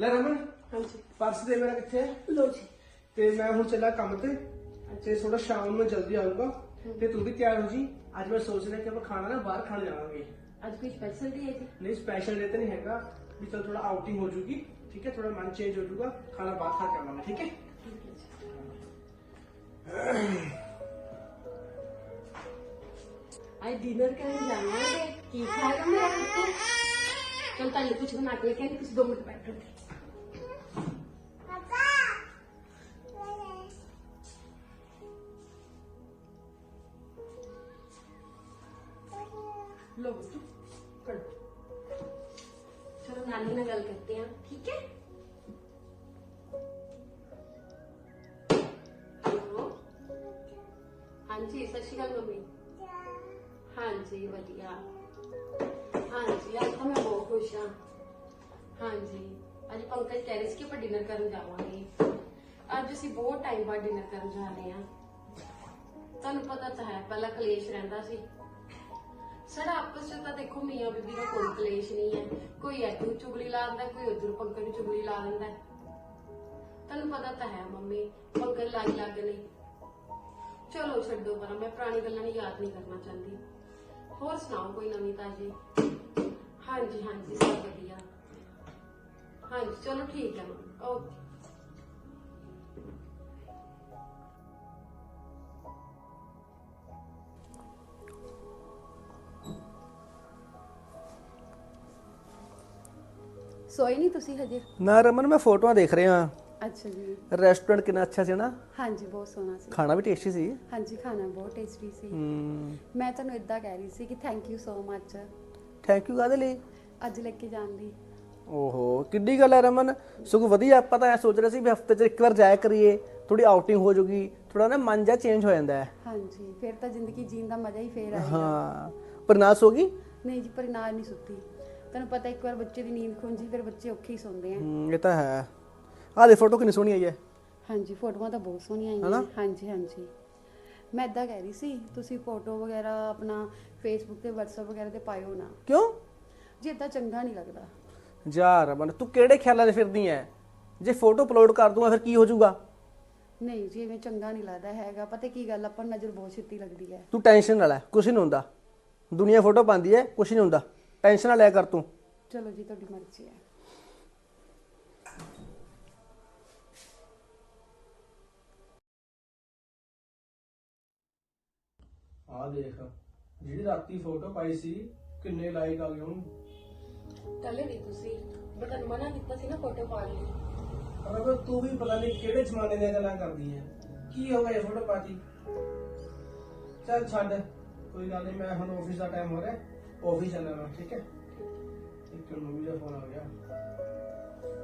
ਲੈ ਰਮਨ ਹਾਂਜੀ। ਪਰਸ ਦੇ ਮੇਰਾ ਕਿੱਥੇ ਹੈ ਲੋ ਜੀ। ਤੇ ਮੈਂ ਹੁਣ ਚੱਲਾ ਕੰਮ ਤੇ। ਤੇ ਥੋੜਾ ਸ਼ਾਮ ਨੂੰ ਮੈਂ ਜਲਦੀ ਆਊਂਗਾ। ਤੇ ਤੂੰ ਵੀ ਤਿਆਰ ਹੋ ਜੀ। ਅੱਜ ਮੈਂ ਸੋਚ ਰਿਹਾ ਕਿ ਆਪਾਂ ਖਾਣਾ ਨਾ ਬਾਹਰ ਖਾਣ ਜਾਵਾਂਗੇ। ਅੱਜ ਕੋਈ ਸਪੈਸ਼ਲ ਡੇ ਹੈ ਜੀ? ਨਹੀਂ ਸਪੈਸ਼ਲ ਡੇ ਤਾਂ ਨਹੀਂ ਹੈਗਾ। ਵੀ ਚਲ ਥੋੜਾ ਆਊਟਿੰਗ ਹੋ ਜੂਗੀ। ਠੀਕ ਹੈ ਥੋੜਾ ਮਨ ਚੇਂਜ ਹੋ ਜੂਗਾ। ਖਾਣਾ ਬਾਹਰ ਖਾ ਕੇ ਆਵਾਂਗੇ ਠੀਕ ਹੈ? ਅੱਜ ਡਿਨਰ ਕਰਨ ਜਾਵਾਂਗੇ ਕੀ ਖਾਏਗਾ ਮੇਰਾ ਬੱਚਾ ਚਲ ਤਾਂ ਕੁਝ ਬਣਾ ਕੇ ਲੈਕੇ ਤੁਸੀਂ ਦੋ ਮਿੰਟ ਬੈਠੋ। लो बच्चों कर चलो नानी ਨਾਲ ਗੱਲ करते हैं ठीक है हेलो ਹਾਂਜੀ ਸਤਿ ਸ਼੍ਰੀ ਅਕਾਲ ਮੰਮੀ ਹਾਂਜੀ ਵਧੀਆ ਹਾਂਜੀ ਅੱਜ ਤਾਂ ਮੈਂ ਬਹੁਤ ਖੁਸ਼ ਹਾਂ ਹਾਂਜੀ ਅੱਜ ਪੰਕਜ ਕਹਿ ਰਹੇ ਸੀ ਕਿ ਆਪਾਂ ਡਿਨਰ ਕਰਨ ਜਾਵਾਂਗੇ ਅੱਜ ਅਸੀਂ ਬਹੁਤ ਟਾਈਮ ਬਾਅਦ ਡਿਨਰ ਕਰਨ ਜਾ ਰਹੇ ਹਾਂ ਤੁਹਾਨੂੰ ਪਤਾ ਤਾਂ ਹੈ ਪਹਿਲਾਂ ਕਲੇਸ਼ ਰਹਿੰਦਾ ਸੀ ਸਾਡਾ ਆਪਸ ਚ ਤਾਂ ਦੇਖੋ ਮੀਆਂ ਬੀਬੀ ਦਾ ਕੋਈ ਕਲੇਸ਼ ਨਹੀਂ ਹੈ। ਕੋਈ ਇੱਧਰ ਚੁਗਲੀ ਲਾ ਦਿੰਦਾ, ਕੋਈ ਉੱਧਰ ਪੰਕਜ ਨੂੰ ਚੁਗਲੀ ਲਾ ਦਿੰਦਾ। ਹੈ। ਤੁਹਾਨੂੰ ਪਤਾ ਤਾਂ ਹੈ ਮੰਮੀ, ਪੰਕਜ ਲਾਈ ਲੱਗ ਨਹੀਂ ਚਲੋ ਛੱਡੋ ਪਰ, ਮੈਂ ਪੁਰਾਣੀ ਗੱਲਾਂ ਨੂੰ ਯਾਦ ਨਹੀਂ ਕਰਨਾ ਚਾਹੁੰਦੀ। ਹੋਰ ਸੁਣਾਓ ਕੋਈ ਨਵੀਂ ਤਾਜੀ? ਹਾਂਜੀ ਹਾਂਜੀ, ਸਭ ਵਧੀਆ। ਹਾਂਜੀ, ਚਲੋ ਠੀਕ ਹੈ ਮੰਮੀ, ਓਕੇ। ਸੋਏ ਨਹੀਂ ਤੁਸੀਂ ਹਜੇ? ਨਾ ਰਮਨ ਮੈਂ ਫੋਟੋਆਂ ਦੇਖ ਰਿਹਾ ਅੱਛਾ ਜੀ। ਰੈਸਟੋਰੈਂਟ ਕਿੰਨਾ ਅੱਛਾ ਸੀ ਨਾ? ਹਾਂਜੀ ਬਹੁਤ ਸੋਹਣਾ ਸੀ। ਖਾਣਾ ਵੀ ਟੇਸਟੀ ਸੀ। ਹਾਂਜੀ ਖਾਣਾ ਬਹੁਤ ਟੇਸਟੀ ਸੀ। ਹੂੰ। ਮੈਂ ਤੁਹਾਨੂੰ ਇਦਾਂ ਕਹਿ ਰਹੀ ਸੀ ਕਿ thank you so much thank you ਕਾਹਦੇ ਲਈ? ਅੱਜ ਲੈ ਕੇ ਜਾਣ ਲਈ। ਓਹੋ ਕਿੱਡੀ ਗੱਲ ਹੈ ਰਮਨ। ਸਗੋਂ ਵਧੀਆ ਆਪਾਂ ਤਾਂ ਐ ਸੋਚ ਰਹੇ ਸੀ ਵੀ ਹਫ਼ਤੇ 'ਚ ਇੱਕ ਵਾਰ ਜਾਇਆ ਕਰੀਏ। ਥੋੜੀ ਆਊਟਿੰਗ ਹੋ ਜੂਗੀ ਥੋੜਾ ਨਾ ਮਨ ਜਾ ਚੇਂਜ ਹੋ ਜਾਂਦਾ ਹੈ। ਹਾਂਜੀ ਫਿਰ ਤਾਂ ਜ਼ਿੰਦਗੀ ਜੀਣ ਦਾ ਮਜ਼ਾ ਹੀ ਫੇਰ ਆਏਗਾ। ਹਾਂ ਪਰ ਨਾ ਸੋਗੀ ਨਹੀਂ ਜੀ ਪਰ ਨਾਲ ਨਹੀਂ ਸੁੱਤੀ। ਤੁਹਾਨੂੰ ਪਤਾ ਇੱਕ ਵਾਰ ਬੱਚੇ ਦੀ ਨੀਂਦ ਖੁੰਝੀ ਫਿਰ ਬੱਚੇ ਔਖੇ ਹੀ ਸੌਂਦੇ ਆ। ਇਹ ਤਾਂ ਹੈ। ਆਹ ਦੇ ਫੋਟੋ ਕਿੰਨੀ ਸੋਹਣੀ ਆਈ ਹੈ। ਹਾਂਜੀ ਫੋਟੋਆਂ ਤਾਂ ਬਹੁਤ ਸੋਹਣੀਆਂ ਆਈਆਂ ਹਨਾ? ਨੇ। ਹਾਂਜੀ ਹਾਂਜੀ। ਮੈਂ ਇਦਾਂ ਕਹਿ ਰਹੀ ਸੀ ਤੁਸੀਂ ਫੋਟੋ ਵਗੈਰਾ ਆਪਣਾ ਫੇਸਬੁੱਕ ਤੇ WhatsApp ਵਗੈਰਾ ਤੇ ਪਾਇਓ ਨਾ। ਕਿਉਂ? ਜੀ ਇਦਾਂ ਚੰਗਾ ਨਹੀਂ ਲੱਗਦਾ। ਜਾ ਰਮਨ ਤੂੰ ਕਿਹੜੇ ਖਿਆਲਾਂ 'ਚ ਫਿਰਦੀ ਐ? ਜੇ ਫੋਟੋ ਅਪਲੋਡ ਕਰ ਦੂੰਗਾ ਫਿਰ ਕੀ ਹੋ ਜਾਊਗਾ? ਨਹੀਂ ਜੀ ਐਵੇਂ ਚੰਗਾ ਨਹੀਂ ਲੱਗਦਾ ਹੈਗਾ। ਪਤਾ ਕੀ ਗੱਲ ਆਪਾਂ ਨੂੰ ਨਜ਼ਰ ਬਹੁਤ ਛੇਤੀ ਲੱਗਦੀ ਹੈ ਤੂੰ ਟੈਨਸ਼ਨ ਨਾ ਲੈ ਕੁਛ ਨਹੀਂ ਹੁੰਦਾ। ਦੁਨੀਆ ਫੋਟੋ ਪਾਉਂਦੀ ਐ ਕੁਛ ਨਹੀਂ ਹੁੰਦਾ। ਟੈਨਸ਼ਨ ਨਾ ਲਿਆ ਕਰ ਤੂੰ ਚਲੋ ਜੀ ਤੁਹਾਡੀ ਮਰਜ਼ੀ ਹੈ ਆਹ ਦੇਖ ਜਿਹੜੀ ਰਾਤੀ ਫੋਟੋ ਪਾਈ ਸੀ ਕਿੰਨੇ ਲਾਈਕ ਆ ਗਏ ਹੁਣ ਕੱਲੇ ਨਹੀਂ ਤੁਸੀਂ ਮੈਂ ਤੁਹਾਨੂੰ ਮਨਾ ਕੀਤਾ ਸੀ ਨਾ ਫੋਟੋ ਪਾਉਣ ਲਈ ਅਰੇ ਤੂੰ ਵੀ ਪਤਾ ਨਹੀਂ ਕਿਹੜੇ ਜ਼ਮਾਨੇ ਦੀਆਂ ਗੱਲਾਂ ਕਰਦੀ ਐ ਕੀ ਹੋ ਗਿਆ ਇਹ ਫੋਟੋ ਪਾਤੀ ਚੱਲ ਛੱਡ ਕੋਈ ਗੱਲ ਨਹੀਂ ਮੈਂ ਹੁਣ ਆਫਿਸ ਦਾ ਟਾਈਮ ਹੋ ਰਿਹਾ ਆਫਿਸ ਜਾਣਾ ਮੈਂ ਠੀਕ ਹੈ? ਇੱਕ ਮੰਮੀ ਦਾ ਫੋਨ ਆ ਗਿਆ।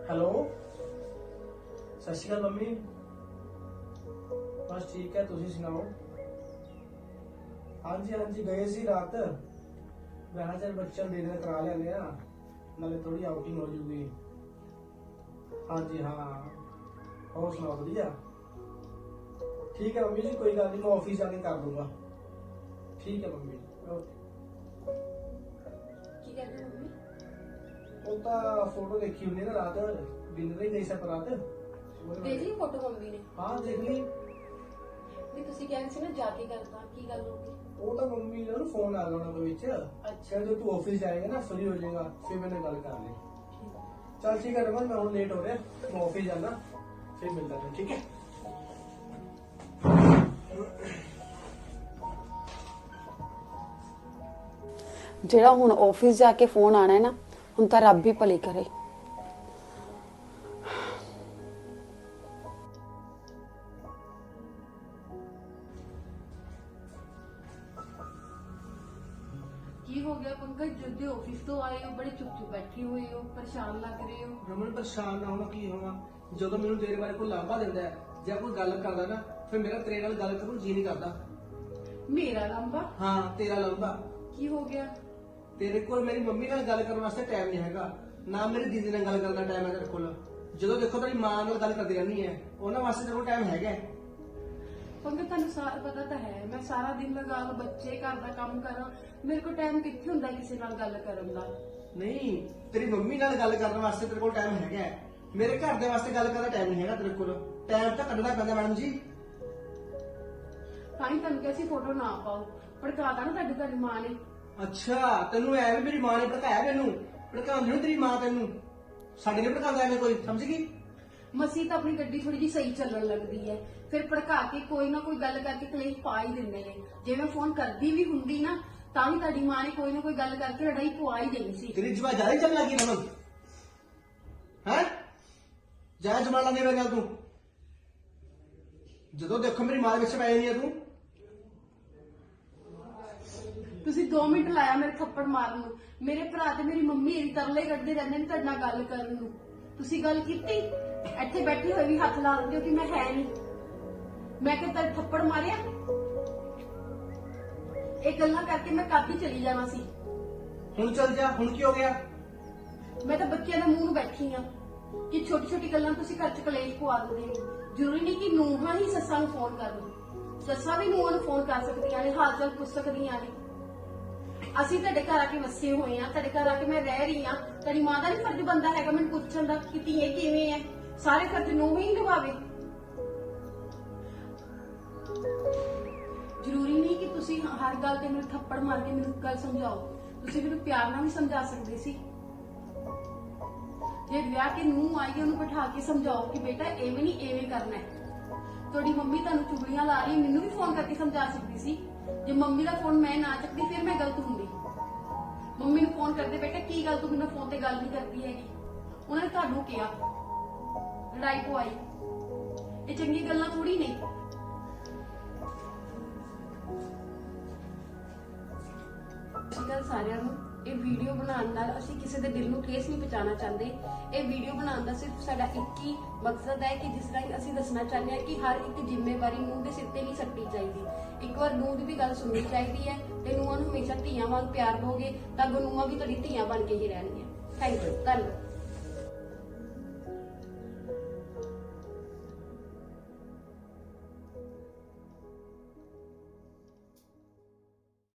ਹੈਲੋ ਸਤਿ ਸ਼੍ਰੀ ਅਕਾਲ ਮੰਮੀ। ਬਸ ਠੀਕ ਹੈ, ਤੁਸੀਂ ਸੁਣਾਓ? ਹਾਂਜੀ ਹਾਂਜੀ, ਗਏ ਸੀ ਰਾਤ। ਮੈਂ ਕਿਹਾ ਚੱਲ ਬੱਚਿਆਂ ਨੂੰ ਡਿਨਰ ਕਰਾ ਲੈਂਦੇ ਆ ਨਾਲੇ ਥੋੜੀ ਆਊਟਿੰਗ ਹੋ ਜੂਗੀ। ਹਾਂਜੀ, ਹਾਂ। ਹੋਰ ਸੁਣਾਓ, ਵਧੀਆ? ਠੀਕ ਹੈ ਮੰਮੀ ਜੀ, ਕੋਈ ਗੱਲ ਨਹੀਂ ਮੈਂ ਆਫਿਸ ਜਾ ਕੇ ਕਰ ਦੂੰਗਾ। ਠੀਕ ਹੈ ਮੰਮੀ ਓਕੇ। ਤਾਂ ਫੋਟੋ ਦੇਖੀ ਹੁੰਦੀ ਨਾ ਰਾਤ ਡਿਨਰ ਹੀ ਗਈ ਸੀ ਰਾਤ। ਉਹਦੇ ਦੇ ਜੀ ਫੋਟੋ ਮੰਮੀ ਨੇ? ਹਾਂ ਦੇਖ ਲਈ ਵੀ ਤੁਸੀਂ ਕਹਿੰਦੇ ਸੀ ਨਾ ਜਾ ਕੇ ਕਰਦਾ ਕੀ ਗੱਲ ਹੋ ਗਈ? ਉਹ ਤਾਂ ਮੰਮੀ ਦਾ ਫੋਨ ਆ ਗਿਆ ਉਹਨਾਂ ਦੇ ਵਿੱਚ। ਕਹਿੰਦੇ ਤੂੰ ਆਫਿਸ ਜਾਏਗਾ ਨਾ ਫ੍ਰੀ ਹੋ ਜਾਏਗਾ ਫਿਰ ਮੈਨੇ ਗੱਲ ਕਰ ਲਈ। ਚਲ ਠੀਕ ਹੈ ਰਮਨ ਮੈਂ ਹੁਣ ਲੇਟ ਹੋ ਰਿਹਾ ਮੈਂ ਆਫਿਸ ਜਾਣਾ ਫਿਰ ਮਿਲਦਾ ਹਾਂ ਠੀਕ ਹੈ? ਜਿਹੜਾ ਹੁਣ ਆਫਿਸ ਜਾ ਕੇ ਫੋਨ ਆਣਾ ਹੈ ਨਾ ਹੁਣ ਤਾਂ ਰੱਬ ਹੀ ਭਲੀ ਕਰੇ ਕੀ ਹੋ ਗਿਆ ਪੰਕਜ ਜਦ ਦੇ ਆਫਿਸ ਤੋਂ ਆਏ ਹੋ ਬੜੇ ਚੁੱਪ ਚੁੱਪ ਬੈਠੇ ਹੋਏ ਹੋ ਪਰੇਸ਼ਾਨ ਲੱਗ ਰਹੇ ਹੋ ਰਮਨ ਪਰੇਸ਼ਾਨ ਨਾ ਹੋਣਾ ਕੀ ਹੋਣਾ ਜਦੋਂ ਮੈਨੂੰ ਤੇਰੇ ਬਾਰੇ ਕੋਈ ਲਾਂਭਾ ਦਿੰਦਾ ਹੈ ਜਾਂ ਕੋਈ ਗੱਲ ਕਰਦਾ ਨਾ ਫਿਰ ਮੇਰਾ ਤੇਰੇ ਨਾਲ ਗੱਲ ਕਰਨ ਨੂੰ ਜੀ ਨਹੀਂ ਕਰਦਾ ਮੇਰਾ ਲੰਬਾ ਹਾਂ ਤੇਰਾ ਲਾਂਭਾ ਕੀ ਹੋ ਗਿਆ ਤੇਰੇ ਕੋਲ ਮੇਰੀ ਮੰਮੀ ਨਾਲ ਗੱਲ ਕਰਨ ਵਾਸਤੇ ਟਾਈਮ ਨਹੀਂ ਹੈਗਾ। ਨਾ ਮੇਰੀ ਦੀਦੀ ਨਾਲ ਗੱਲ ਕਰਨ ਦਾ ਟਾਈਮ ਹੈ ਤੇਰੇ ਕੋਲ। ਜਦੋਂ ਦੇਖੋ ਤੇਰੀ ਮਾਂ ਨਾਲ ਗੱਲ ਕਰਦੀ ਰਹਿੰਦੀ ਹੈ ਉਹਨਾਂ ਵਾਸਤੇ ਤੇਰੇ ਕੋਲ ਟਾਈਮ ਹੈਗਾ ਹੈ। ਪੰਕਜ ਤੁਹਾਨੂੰ ਸਾਰਾ ਪਤਾ ਤਾਂ ਹੈ ਮੈਂ ਸਾਰਾ ਦਿਨ ਲਗਾ ਲਓ ਬੱਚੇ ਘਰ ਦਾ ਕੰਮ ਕਰਾਂ ਮੇਰੇ ਕੋਲ ਟਾਈਮ ਕਿੱਥੇ ਹੁੰਦਾ ਕਿਸੇ ਨਾਲ ਗੱਲ ਕਰਨ ਦਾ? ਨਹੀਂ ਤੇਰੀ ਮੰਮੀ ਨਾਲ ਗੱਲ ਕਰਨ ਵਾਸਤੇ ਤੇਰੇ ਕੋਲ ਟਾਈਮ ਹੈਗਾ ਹੈ। ਮੇਰੇ ਘਰ ਦੇ ਵਾਸਤੇ ਗੱਲ ਕਰਨ ਦਾ ਟਾਈਮ ਨਹੀਂ ਹੈਗਾ ਤੇਰੇ ਕੋਲ। ਟਾਈਮ ਤਾਂ ਕੱਢਣਾ ਪੈਂਦਾ ਮੈਡਮ ਜੀ। ਤਾਂ ਹੀ ਤੁਹਾਨੂੰ ਕਿਹਾ ਸੀ ਫੋਟੋ ਨਾ ਪਾਓ। ਭੜਕਾਤਾ ਨਾ ਤੁਹਾਡੀ ਤੁਹਾਡੀ ਮਾਂ ਨੇ। ਅੱਛਾ ਤੈਨੂੰ ਐ ਵੀ ਮੇਰੀ ਮਾਂ ਨੇ ਭੜਕਾਇਆ ਮੈਨੂੰ ਭੜਕਾਉਂਦੀ ਨੂੰ ਤੇਰੀ ਮਾਂ ਤੈਨੂੰ? ਸਾਡੇ ਨੇ ਭੜਕਾਉਂਦਾ ਐਵੇਂ ਕੋਈ ਸਮਝ ਗਈ? ਮਸੀ ਤਾਂ ਆਪਣੀ ਗੱਡੀ ਥੋੜੀ ਜਿਹੀ ਸਹੀ ਚੱਲਣ ਲੱਗਦੀ ਹੈ ਫਿਰ ਭੜਕਾ ਕੇ ਕੋਈ ਨਾ ਕੋਈ ਗੱਲ ਕਰਕੇ ਕਲੇਸ਼ ਪਾ ਹੀ ਦਿੰਦੇ ਨੇ। ਜੇ ਮੈਂ ਫੋਨ ਕਰਦੀ ਵੀ ਹੁੰਦੀ ਨਾ ਤਾਂ ਵੀ ਤੁਹਾਡੀ ਮਾਂ ਨੇ ਕੋਈ ਨਾ ਕੋਈ ਗੱਲ ਕਰਕੇ ਲੜਾਈ ਪਵਾ ਹੀ ਦੇਣੀ ਸੀ। ਤੇਰੀ ਜਵਾ ਹੀ ਚੱਲਣ ਲੱਗੀ ਰਮਨ ਹੈ? ਜਾ ਜਮਾਨ ਲਾਂਦੇ ਮੇਰੇ ਨਾਲ ਤੂੰ। ਜਦੋਂ ਦੇਖੋ ਮੇਰੀ ਮਾਂ ਦੇ ਵਿੱਚ ਪੈ ਨਹੀਂ ਆ ਤੂੰ। ਤੁਸੀਂ 2 ਮਿੰਟ ਲਾਇਆ ਮੇਰੇ ਥੱਪੜ ਮਾਰਨ ਨੂੰ। ਮੇਰੇ ਭਰਾ ਤੇ ਮੇਰੀ ਮੰਮੀ ਇਹ ਤਰਲੇ ਕੱਢਦੇ ਰਹਿੰਦੇ ਨੇ ਤੁਹਾਡੇ ਨਾਲ ਗੱਲ ਕਰਨ ਨੂੰ। ਤੁਸੀਂ ਗੱਲ ਕੀਤੀ? ਇੱਥੇ ਬੈਠੇ ਹੋਏ ਵੀ ਹੱਥ ਲਾ ਦਿੰਦੇ ਹੋ ਕਿ ਮੈਂ ਹੈ ਨਹੀਂ। ਮੈਂ ਕਿ ਤੇਰੇ ਥੱਪੜ ਮਾਰਿਆ? ਇਹ ਗੱਲਾਂ ਕਰਕੇ ਮੈਂ ਕਾਦੀ ਚਲੀ ਜਾਣਾ ਸੀ। ਹੁਣ ਚੱਲ ਜਾ ਹੁਣ ਕੀ ਹੋ ਗਿਆ? ਮੈਂ ਤਾਂ ਬੱਚਿਆਂ ਦੇ ਮੂੰਹ ਨੂੰ ਬੈਠੀ ਆ ਕਿ ਛੋਟੀ ਛੋਟੀ ਗੱਲਾਂ ਤੁਸੀਂ ਘਰ ਚ ਕਲੇਸ਼ ਪਵਾ ਦਿੰਦੇ ਹੋ। ਜ਼ਰੂਰੀ ਨਹੀਂ ਕਿ ਨੂੰਹਾਂ ਹੀ ਸੱਸਾਂ ਨੂੰ ਫੋਨ ਕਰਨ। ਸੱਸਾਂ ਵੀ ਨੂੰਹਾਂ ਨੂੰ ਫੋਨ ਕਰ ਸਕਦੀਆਂ ਨੇ ਹਾਲ ਚਾਲ ਪੁੱਛ ਸਕਦੀਆਂ ਨੇ। ਅਸੀਂ ਤੁਹਾਡੇ ਘਰ ਆ ਕੇ ਵਸੇ ਹੋਏ ਆ, ਤੁਹਾਡੇ ਘਰ ਆ ਕੇ ਮੈਂ ਰਹਿ ਰਹੀ ਆ। ਤੇਰੀ ਮਾਂ ਦਾ ਨਹੀਂ ਫਰਜ਼ ਬੰਦਾ ਹੈਗਾ ਮੈਨੂੰ ਪੁੱਛਣ ਦਾ ਕਿ ਧੀਏ ਕਿਵੇਂ ਐ? ਸਾਰੇ ਫਰਜ਼ ਨੂੰ ਹੀ ਨਿਭਾਵੇ। ਜ਼ਰੂਰੀ ਨਹੀਂ ਕਿ ਤੁਸੀਂ ਹਰ ਗੱਲ ਤੇ ਮੈਨੂੰ ਥੱਪੜ ਮਾਰ ਕੇ ਮੈਨੂੰ ਗੱਲ ਸਮਝਾਓ। ਤੁਸੀਂ ਮੈਨੂੰ ਪਿਆਰ ਨਾਲ ਵੀ ਸਮਝਾ ਸਕਦੇ ਸੀ। ਜੇ ਵਿਆਹ ਕੇ ਨੂੰ ਆਈ, ਉਹਨੂੰ ਬਿਠਾ ਕੇ ਸਮਝਾਓ ਕਿ ਬੇਟਾ ਐਵੇਂ ਨਹੀਂ ਐਵੇਂ ਕਰਨਾ ਹੈ ਤੁਹਾਡੀ ਮੰਮੀ ਤੁਹਾਨੂੰ ਚੁਗਲੀਆਂ ਲਾ ਰਹੀ ਮੈਨੂੰ ਵੀ ਫੋਨ ਕਰਕੇ ਸਮਝਾ ਸਕਦੀ ਸੀ। ਜੇ ਮੰਮੀ ਦਾ ਫੋਨ ਮੈਂ ਨਾ ਚੱਕਦੀ, ਫਿਰ ਮੈਂ ਗਲਤ ਹੁੰਦੀ। ਮੰਮੀ ਨੂੰ ਫੋਨ ਕਰਦੇ ਬੇਟਾ, ਕੀ ਗੱਲ? ਤੂੰ ਮੈਨੂੰ ਫੋਨ ਤੇ ਗੱਲ ਨਹੀਂ ਕਰਦੀ ਹੈਗੀ। ਉਹਨਾਂ ਨੇ ਤੁਹਾਨੂੰ ਕਿਹਾ। ਲੜਾਈ ਪਵਾਈ। ਇਹ ਚੰਗੀ ਗੱਲਾਂ ਥੋੜੀ ਨੇ। ਅੱਜਕੱਲ ਸਾਰਿਆਂ ਨੂੰ ਇਹ ਵੀਡੀਓ ਬਣਾਉਣ ਨਾਲ ਅਸੀਂ ਕਿਸੇ ਦੇ ਦਿਲ ਨੂੰ ਠੇਸ ਨਹੀਂ ਪਹੁੰਚਾਉਣਾ ਚਾਹੁੰਦੇ। ਇਹ ਵੀਡੀਓ ਬਣਾਉਣ ਦਾ ਸਿਰਫ ਸਾਡਾ ਇੱਕ ਹੀ ਮਕਸਦ ਹੈ ਕਿ ਜਿਸ ਰਾਹੀਂ ਅਸੀਂ ਦੱਸਣਾ ਚਾਹੁੰਦੇ ਹਾਂ ਕਿ ਹਰ ਇੱਕ ਜ਼ਿੰਮੇਵਾਰੀ ਨੂੰ ਦੇ ਸਿਰ ਤੇ ਨਹੀਂ ਸੱਟਣੀ ਚਾਹੀਦੀ। ਇੱਕ ਵਾਰ ਨੂੰਹ ਦੀ ਵੀ ਗੱਲ ਸੁਣਨੀ ਚਾਹੀਦੀ ਹੈ ਤੇ ਨੂੰਹਾਂ ਨੂੰ ਹਮੇਸ਼ਾ ਧੀਆਂ ਵਾਂਗ ਪਿਆਰ ਦੋਗੇ ਤਾਂ ਅੱਗੋਂ ਨੂੰਹਾਂ ਵੀ ਤੁਹਾਡੀ ਧੀਆਂ ਬਣ ਕੇ ਹੀ ਰਹਿਣਗੀਆਂ। ਥੈਂਕ ਯੂ ਧੰਨਵਾਦ।